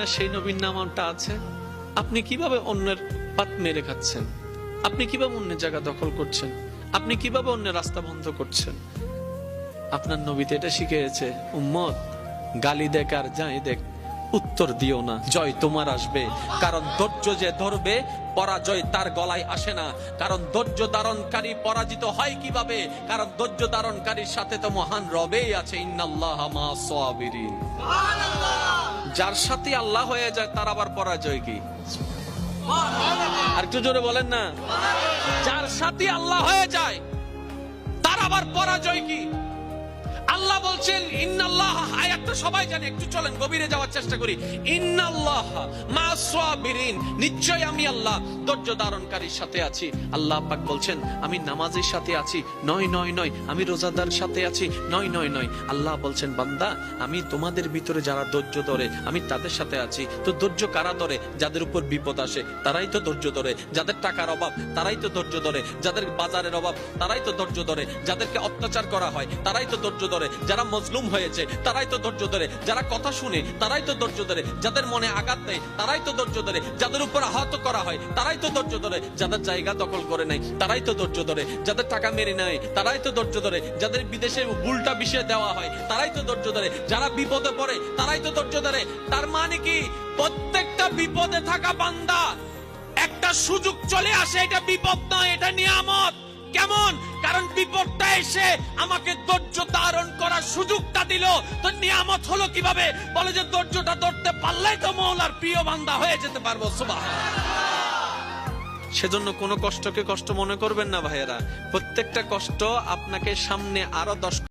না সেই নবীর নামটা আছে? আপনি কীভাবে অন্যের পাত মেরে খাচ্ছেন? আপনি কীভাবে অন্যের জায়গা দখল করছেন? আপনি কীভাবে অন্যের রাস্তা বন্ধ করছেন? আপনার নবীতে এটা শিখিয়েছে, উম্মত, গালি দেখ আর যাই দেখ, উত্তর দিও না, জয় তোমার আসবে। কারণ ধৈর্য যে ধরবে, পরাজয় তার গলায় আসে না। কারণ ধৈর্য ধারণকারী পরাজিত হয় কীভাবে? কারণ ধৈর্য ধারণকারীর সাথে তো মহান রবেই আছে, ইন্নাল্লাহ মা সাবিরিন। যার সাথে আল্লাহ হয়ে যায়, তার আবার পরাজয় কি? আর একটু জোরে বলেন না। যার সাথে আল্লাহ হয়ে যায়, তার আবার পরাজয় কি? আল্লাহ বলছেন, ইন্নাল্লাহ আয়াতটা সবাই জানে, একটু চলেন, গভীরে যাওয়ার চেষ্টা করি। ইন্নাল্লাহ নিশ্চয় আমি আল্লাহ, ধৈর্য ধারণকারীর সাথে আছি। আল্লাহ পাক বলছেন, আমি নামাজের সাথে আছি, নয় নয় নয়, আমি রোজাদার সাথে আছি, নয় নয় নয়। আল্লাহ বলছেন, বান্দা, আমি তোমাদের ভিতরে যারা ধৈর্য ধরে, আমি তাদের সাথে আছি। তো ধৈর্য কারা ধরে? যাদের উপর বিপদ আসে, তারাই তো ধৈর্য ধরে। যাদের টাকার অভাব, তারাই তো ধৈর্য ধরে। যাদের বাজারের অভাব, তারাই তো ধৈর্য ধরে। যাদেরকে অত্যাচার করা হয়, তারাই তো ধৈর্য ধরে। যারা মজলুম হয়েছে, তারাই তো ধৈর্য ধরে। যারা কথা শুনে, তারাই তো ধৈর্য ধরে। যাদের মনে আঘাত দেয় তারাই তো ধৈর্য ধরে। যাদের উপর আহত করা হয়, তারাই তো ধৈর্য ধরে। যাদের জায়গা দখল করে নেয় তারাই তো ধৈর্য ধরে। যাদের টাকা মেরে নেয়, তারাই তো ধৈর্য ধরে। যাদের বিদেশে উল্টা বিষয় দেওয়া হয়, তারাই তো ধৈর্য ধরে। যারা বিপদে পড়ে, তারাই তো ধৈর্য ধরে। তার মানে কি? প্রত্যেকটা বিপদে থাকা বান্দা, একটা সুযোগ চলে আসে, এটা বিপদ নয়, এটা নিয়ামত। কেমন? কারণ বিপদটা এসে আমাকে ধৈর্য ধারণ করার সুযোগটা দিল, তো নিয়ামত হলো কীভাবে? বলে যে ধৈর্যটা ধরতে পারলেই তো মৌলার প্রিয় বান্দা হয়ে যেতে পারব সুবাহ সেজন্য কোনো কষ্টকে কষ্ট মনে করবেন না ভাইয়েরা। প্রত্যেকটা কষ্ট আপনাকে সামনে আরও দশ